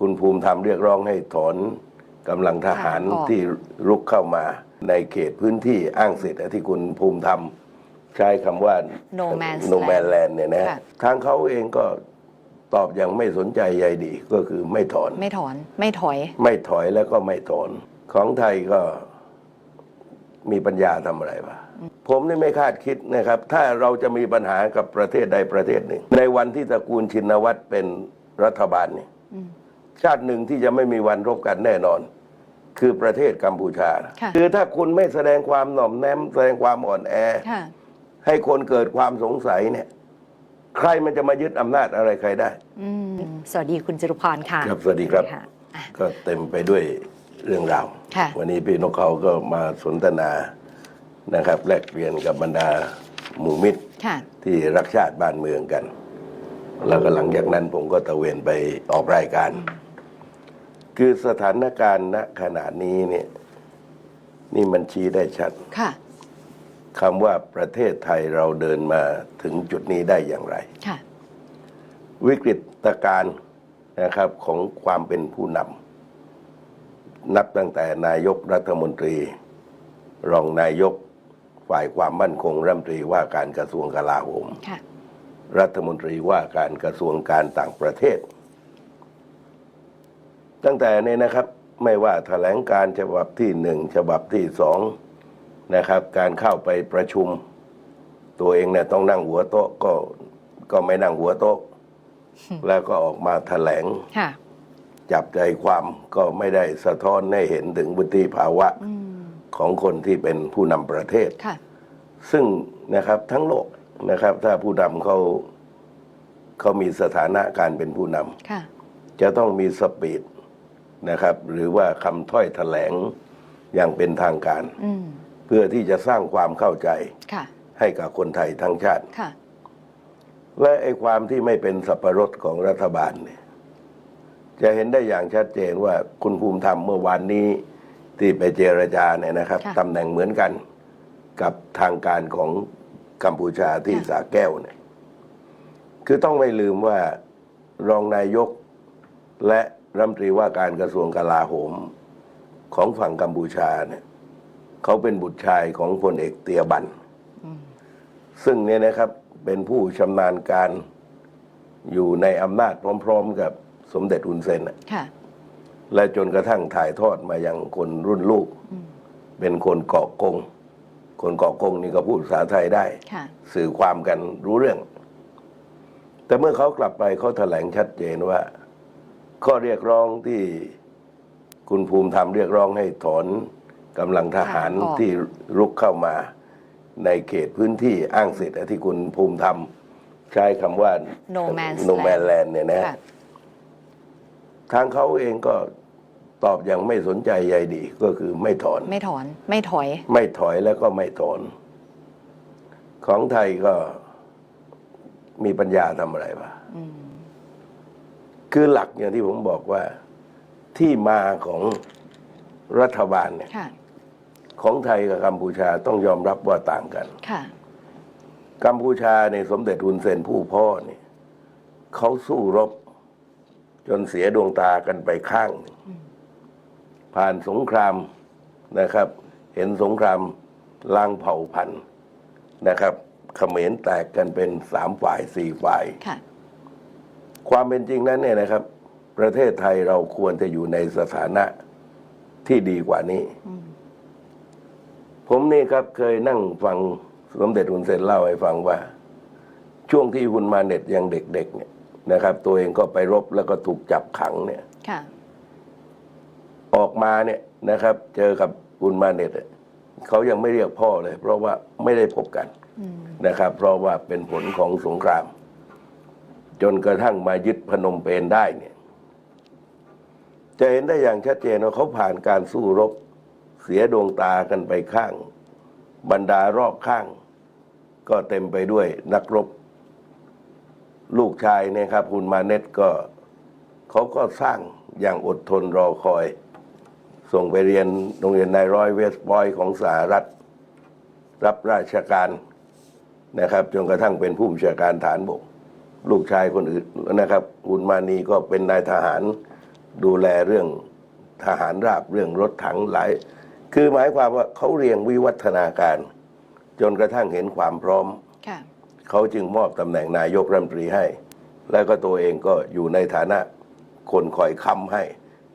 คุณภูมิธรรมเรียกร้องให้ถอนกำลังทหารทหารออกที่รุกเข้ามาในเขตพื้นที่อ้างสิทธิ์ที่คุณภูมิธรรมใช้คำว่า No man's no man land land เนี่ยนะค่ะทางเขาเองก็ตอบอย่างไม่สนใจใยดีก็คือไม่ถอนไม่ถอน ไม่ถอย ไม่ถอยแล้วก็ไม่ถอน ของไทยก็มีปัญญาทำอะไรวะผมนี่ไม่คาดคิดนะครับ ถ้าเราจะมีปัญหากับประเทศใดประเทศหนึ่ง ในวันที่ตระกูลชินวัตรเป็นรัฐบาลเนี่ยอืม ชาติหนึ่งที่จะไม่มีวันรบกันแน่นอน คือประเทศกัมพูชา ค่ะคือถ้าคุณไม่แสดงความหน่อมแนมแสดงความอ่อนแอ ค่ะ ให้คนเกิดความสงสัยเนี่ย ใครมันจะมายึดอำนาจอะไรใครได้ อืมสวัสดีคุณจรุพรค่ะครับสวัสดีครับะอะ ก็เต็มไปด้วยเรื่องราว ค่ะ วันนี้พี่นกเขาก็มาสนทนานะครับ แลกเปลี่ยนกับบรรดาหมู่มิตร ค่ะ ที่รักชาติบ้านเมืองกัน แล้วก็หลังจากนั้นผมก็ตะเวนไปออกรายการ คือสถานการณ์ณขณะนี้เนี่ยนี่มันชี้ได้ชัดค่ะคำว่าประเทศไทยเราเดินมาถึงจุดนี้ได้อย่างไร ค่ะวิกฤตการณ์นะครับของความเป็นผู้นำนับตั้งแต่นายกรัฐมนตรี รองนายกฝ่ายความมั่นคงรัฐมนตรีว่าการกระทรวงกลาโหมค่ะรัฐมนตรีว่าการกระทรวงการต่างประเทศ ตั้งแต่นี้นะครับ ไม่ว่าแถลงการฉบับที่หนึ่งฉบับที่สองนะครับ การเข้าไปประชุม ตัวเองเนี่ยต้องนั่งหัวโต๊ะก็ก็ไม่นั่งหัวโต๊ะ แล้วก็ออกมาแถลงค่ะจับใจความก็ไม่ได้สะท้อนให้เห็นถึงวุฒิภาวะอืมของคนที่เป็นผู้นำประเทศค่ะซึ่งนะครับทั้งโลกนะครับ ถ้าผู้นำเขาเขามีสถานะการเป็นผู้นค่ะำจะต้องมีสปีด นะครับ หรือว่าคำถ้อยแถลงอย่างเป็นทางการ อืมเพื่อที่จะสร้างความเข้าใจค่ะ ให้กับคนไทยทั้งชาติ ค่ะ และไอ้ความที่ไม่เป็นสับประรดของรัฐบาลเนี่ยจะเห็นได้อย่างชัดเจนว่าคุณภูมิธรรมเมื่อวานนี้ที่ไปเจรจาเนี่ยนะครับค่ะ ตำแหน่งเหมือนกันกับทางการของกัมพูชาที่ค่ะสาแก้วเนี่ยคือต้องไม่ลืมว่ารองนายกและ รัฐมนตรีว่าการกระทรวงกลาโหมของฝั่งกัมพูชาเนี่ยเขาเป็นบุตรชายของพลเอกเตียบันอืมซึ่งเนี่ยนะครับเป็นผู้ชำนาญการอยู่ในอำนาจพร้อม ๆ กับสมเด็จอุนเซนน่ะค่ะและจนกระทั่งถ่ายทอดมายังคนรุ่นลูกอืมเป็นคนเกาะกง คนเกาะกงนี่ก็พูดภาษาไทยได้ค่ะสื่อความกันรู้เรื่อง แต่เมื่อเขากลับไปเขาแถลงชัดเจนว่า ข้อเรียกร้องที่คุณภูมิธรรมเรียกร้องให้ถอนกำลังทหารทหารออกที่รุกเข้ามาในเขตพื้นที่อ้างสิทธิ์ที่คุณภูมิธรรมใช้คำว่า No man's no man land land เนี่ยนะค่ะทางเขาเองก็ตอบอย่างไม่สนใจใยดีก็คือไม่ถอน ไม่ถอน ไม่ถอย ไม่ถอยแล้วก็ไม่ถอน ของไทยก็มีปัญญาทำอะไรวะอืม คือหลักอย่างที่ผมบอกว่าที่มาของรัฐบาลเนี่ยค่ะของไทยกับกัมพูชาต้องยอมรับว่าต่างกันค่ะกัมพูชาในยสมเด็จฮุนเซนผู้พ่อเนี่ยเขาสู้รบ จนเสียดวงตากันไปข้างหนึ่งผ่านสงครามนะครับ เห็นสงครามล้างเผ่าพันธุ์นะครับเขมรแตกกันเป็นสามฝ่ายสี่ฝ่าย ค่ะความเป็นจริงนั้นเนี่ยนะครับ ประเทศไทยเราควรจะอยู่ในสถานะที่ดีกว่านี้อืมผมนี่ครับเคยนั่งฟังสมเด็จฮุนเซนเล่าให้ฟังว่า ช่วงที่ฮุนมาเน็ตยังเด็กๆเนี่ยนะครับ ตัวเองก็ไปรบแล้วก็ถูกจับขังเนี่ยค่ะออกมาเนี่ยนะครับ เจอกับฮุนมาเน็ตอะเขายังไม่เรียกพ่อเลย เพราะว่าไม่ได้พบกันอืมนะครับ เพราะว่าเป็นผลของสงคราม จนกระทั่งมายึดพนมเปญได้เนี่ย จะเห็นได้อย่างชัดเจนว่าเขาผ่านการสู้รบ เสียดวงตากันไปข้าง บรรดารอบข้าง ก็เต็มไปด้วยนักรบ ลูกชายเนี่ยครับคุณมาเน็ตก็เขาก็สร้างอย่างอดทนรอคอย ส่งไปเรียนโรงเรียนนายร้อยเวสบอยของสหรัฐ รับราชการนะครับจนกระทั่งเป็นผู้บัญชาการฐานบก ลูกชายคนอื่นนะครับอุนมานีก็เป็นนายทหารดูแลเรื่องทหารราบเรื่องรถถังหลาย คือหมายความว่าเขาเรียงวิวัฒนาการ จนกระทั่งเห็นความพร้อมค่ะเขาจึงมอบตำแหน่งนายกรัฐมนตรีให้ แล้วก็ตัวเองก็อยู่ในฐานะคนคอยค้ำให้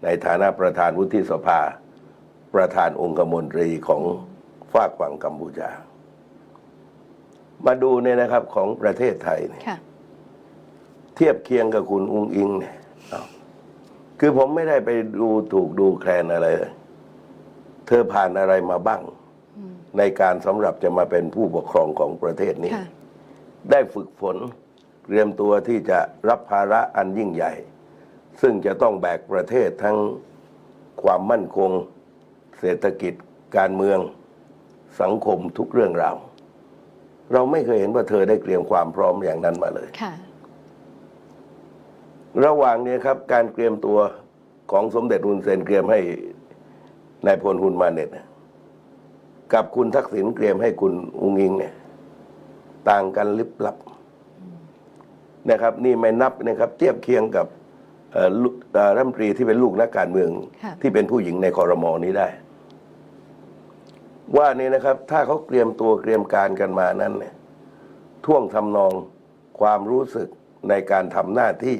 ในฐานะประธานวุฒิสภา ประธานองคมนตรีของฝากฝั่งกัมพูชา มาดูเนี่ยนะครับของประเทศไทยเนี่ยค่ะ เทียบเคียงกับคุณอุงอิงเนี่ยเอาคือผมไม่ได้ไปดูถูกดูแคลนอะไรเลยเธอผ่านอะไรมาบ้าง ในการสำหรับจะมาเป็นผู้ปกครองของประเทศนี้ค่ะได้ฝึกฝนเตรียมตัวที่จะรับภาระอันยิ่งใหญ่ ซึ่งจะต้องแบกประเทศทั้งความมั่นคง เศรษฐกิจ การเมือง สังคมทุกเรื่องราว เราไม่เคยเห็นว่าเธอได้เตรียมความพร้อมอย่างนั้นมาเลยค่ะ ระหว่างนี้ครับ การเตรียมตัวของสมเด็จฮุนเซนเตรียมให้นายพลฮุนมาเน็ตเนี่ยกับคุณทักษิณเตรียมให้คุณอุงอิงเนี่ย ต่างกันลิบลับนะครับ นี่ไม่นับนะครับ เทียบเคียงกับเอ่อลูกเอ่อรัฐมนตรีที่เป็นลูกนักการเมืองค่ะที่เป็นผู้หญิงในคอรมอนี้ได้ ว่านี่นะครับ ถ้าเขาเตรียมตัวเตรียมการกันมานั้นเนี่ยท่วงทำนองความรู้สึกในการทำหน้าที่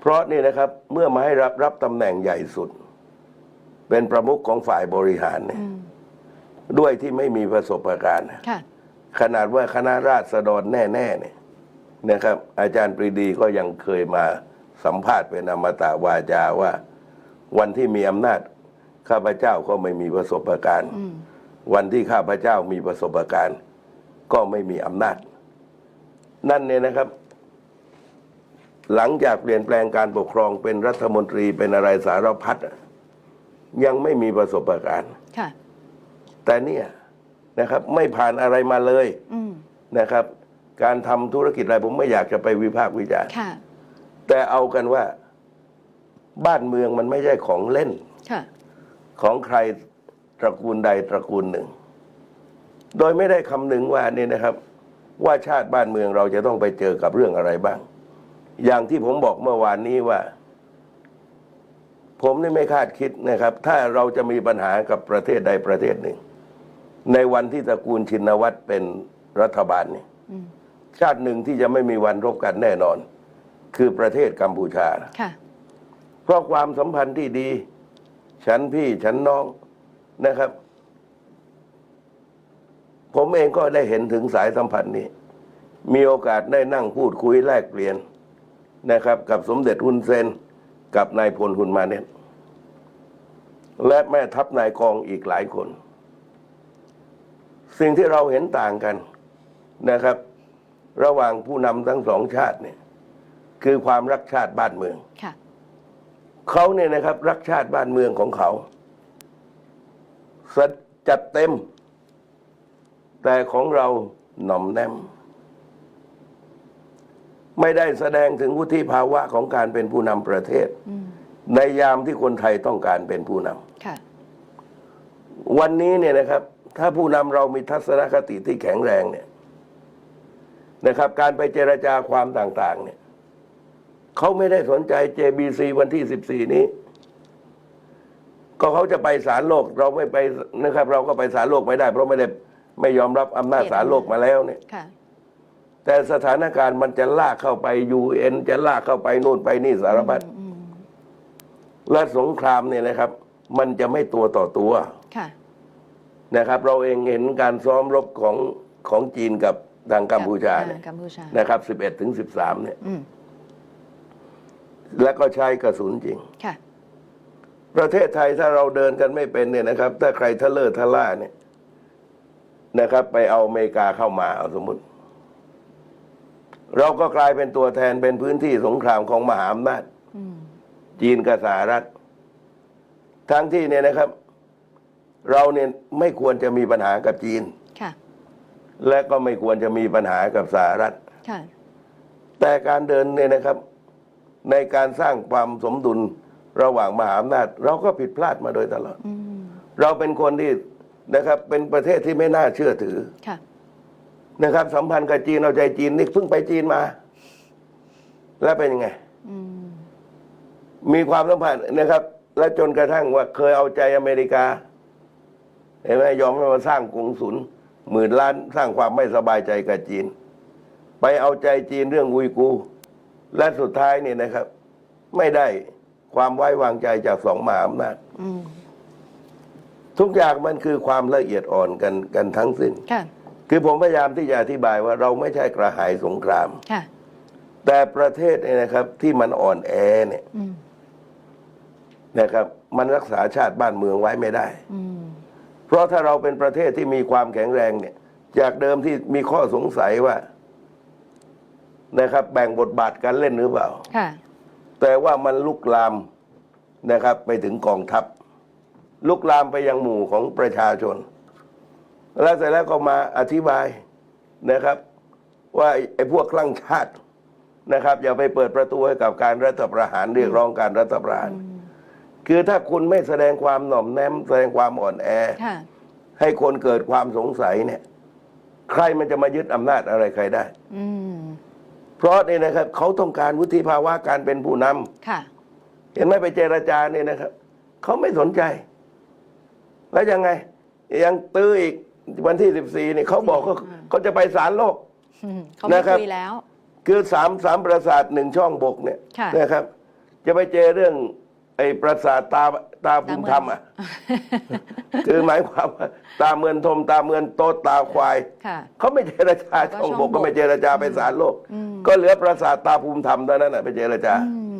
เพราะนี่นะครับเมื่อมาให้รับรับตำแหน่งใหญ่สุด เป็นประมุขของฝ่ายบริหารเนี่ยอืมด้วยที่ไม่มีประสบการณ์ค่ะขนาดว่าคณะราษฎรแน่ๆเนี่ยนะครับ อาจารย์ปรีดีก็ยังเคยมาสัมภาษณ์เป็นอมตะวาจาว่า วันที่มีอำนาจ ข้าพเจ้าก็ไม่มีประสบการณ์อืมวันที่ข้าพเจ้ามีประสบการณ์ ก็ไม่มีอำนาจ นั่นเนี่ยนะครับ หลังจากเปลี่ยนแปลงการปกครองเป็นรัฐมนตรีเป็นอะไรสารพัดอะยังไม่มีประสบการณ์ค่ะแต่เนี่ยนะครับไม่ผ่านอะไรมาเลยอืมนะครับ การทำธุรกิจอะไรผมไม่อยากจะไปวิพากษ์วิจารณ์ค่ะแต่เอากันว่า บ้านเมืองมันไม่ใช่ของเล่นค่ะของใครตระกูลใดตระกูลหนึ่ง โดยไม่ได้คำนึงว่านี่นะครับ ว่าชาติบ้านเมืองเราจะต้องไปเจอกับเรื่องอะไรบ้าง อย่างที่ผมบอกเมื่อวานนี้ว่า ผมนี่ไม่คาดคิดนะครับ ถ้าเราจะมีปัญหากับประเทศใดประเทศหนึ่ง ในวันที่ตระกูลชินวัตรเป็นรัฐบาลเนี่ยอืมชาติหนึ่งที่จะไม่มีวันรบกันแน่นอน คือประเทศกัมพูชาค่ะเพราะความสัมพันธ์ที่ดี ฉันพี่ฉันน้องนะครับ ผมเองก็ได้เห็นถึงสายสัมพันธ์นี้ มีโอกาสได้นั่งพูดคุยแลกเปลี่ยน นะครับ กับสมเด็จฮุนเซน กับนายพลฮุนมาเน็ตและแม่ทัพนายกองอีกหลายคน สิ่งที่เราเห็นต่างกันนะครับ ระหว่างผู้นำทั้งสองชาติเนี่ย คือความรักชาติบ้านเมืองค่ะเขาเนี่ยนะครับ รักชาติบ้านเมืองของเขาสะจัดเต็ม แต่ของเราหน่อมแนม ไม่ได้แสดงถึงวุฒิภาวะของการเป็นผู้นำประเทศอืมในยามที่คนไทยต้องการเป็นผู้นค่ะำวันนี้เนี่ยนะครับ ถ้าผู้นำเรามีทัศนคติที่แข็งแรงเนี่ยนะครับ การไปเจรจาความต่าง ๆ เนี่ยเขาไม่ได้สนใจ JBC วันที่ 14 นี้ ก็เขาจะไปศาลโลกเราไม่ไปนะครับ เราก็ไปศาลโลกไม่ได้ เพราะไม่ได้ไม่ยอมรับอำนาจศาลโลกมาแล้วเนี่ยค่ะ แต่สถานการณ์มันจะลากเข้าไปยูเอ็นจะลากเข้าไปนู่นไปนี่สารพัดอืมและสงครามเนี่ยนะครับ มันจะไม่ตัวต่อตัวค่ะนะครับ เราเองเห็นการซ้อมรบของของจีนกับทางกัมพูชาเนี่ยอ่กัมพูชานะครับ11ถึง13เนี่ยอืมแล้วก็ใช้กระสุนจริงค่ะประเทศไทยถ้าเราเดินกันไม่เป็นเนี่ยนะครับ ถ้าใครทะเลอร์ทะล่าเนี่ยนะครับ ไปเอาอเมริกาเข้ามาเอาสมมติ เราก็กลายเป็นตัวแทนเป็นพื้นที่สงครามของมหาอำนาจอืมจีนกับสหรัฐ ทั้งที่เนี่ยนะครับ เราเนี่ยไม่ควรจะมีปัญหากับจีนค่ะและก็ไม่ควรจะมีปัญหากับสหรัฐค่ะแต่การเดินเนี่ยนะครับ ในการสร้างความสมดุลระหว่างมหาอำนาจ เราก็ผิดพลาดมาโดยตลอดอืมเราเป็นคนที่นะครับ เป็นประเทศที่ไม่น่าเชื่อถือค่ะ นะครับสัมพันธ์กับจีนเอาใจจีนนี่เพิ่งไปจีนมา แล้วเป็นยังไงอืมมีความสัมพันธ์นะครับ และจนกระทั่งว่าเคยเอาใจอเมริกาเห็นไหมยอมให้มาสร้างกรุงศูนย์หมื่นล้านสร้างความไม่สบายใจกับจีน ไปเอาใจจีนเรื่องอุยกูร์และสุดท้ายนี่นะครับ ไม่ได้ความไว้วางใจจากสองมหาอำนาจอืมทุกอย่างมันคือความละเอียดอ่อนกันกันทั้งสิ้น ค่ะคือผมพยายามที่จะอธิบายว่าเราไม่ใช่กระหายสงคราม ค่ะ แต่ประเทศเนี่ยนะครับ ที่มันอ่อนแอเนี่ยอืมนะครับ มันรักษาชาติบ้านเมืองไว้ไม่ได้ อืมเพราะถ้าเราเป็นประเทศที่มีความแข็งแรงเนี่ย จากเดิมที่มีข้อสงสัยว่า นะครับ แบ่งบทบาทกันเล่นหรือเปล่า ค่ะ แต่ว่ามันลุกลามนะครับ ไปถึงกองทัพ ลุกลามไปยังหมู่ของประชาชน แล้วเสร็จแล้วก็มาอธิบายนะครับ ว่าไอ้ไอ้พวกคลั่งชาตินะครับ อย่าไปเปิดประตูให้กับการรัฐประหารเรียกร้องการรัฐประหาร คือถ้าคุณไม่แสดงความหน่อมแนมแสดงความอ่อนแอค่ะให้คนเกิดความสงสัยเนี่ย ใครมันจะมายึดอำนาจอะไรใครได้อืมเพราะนี่นะครับเขาต้องการวุฒิภาวะการเป็นผู้นำค่ะเห็นไหมไปเจรจาเนี่ยนะครับเขาไม่สนใจ แล้วยังไง ยังตื้ออีก วันที่สิบสี่นี่เขาบอกเขาเขาจะไปศาลโลก อืมเขาไม่นะครับ คุยแล้ว คือสามสามประสาทหนึ่งช่องบกเนี่ยค่ะ นะครับ จะไปเจอเรื่องไอ้ประสาทตาตาภูมิธรรมอะ คือหมายความว่าตาเมือนทมตาเมือนโตดตาควาย ค่ะ เขาไม่เจรจาแล้วก็ช่องช่องบก ก็บกไม่เจรจาไปศาลโลกอืมก็เหลือประสาทตาภูมิธรรมเท่านั้นนะไปเจรจา อืม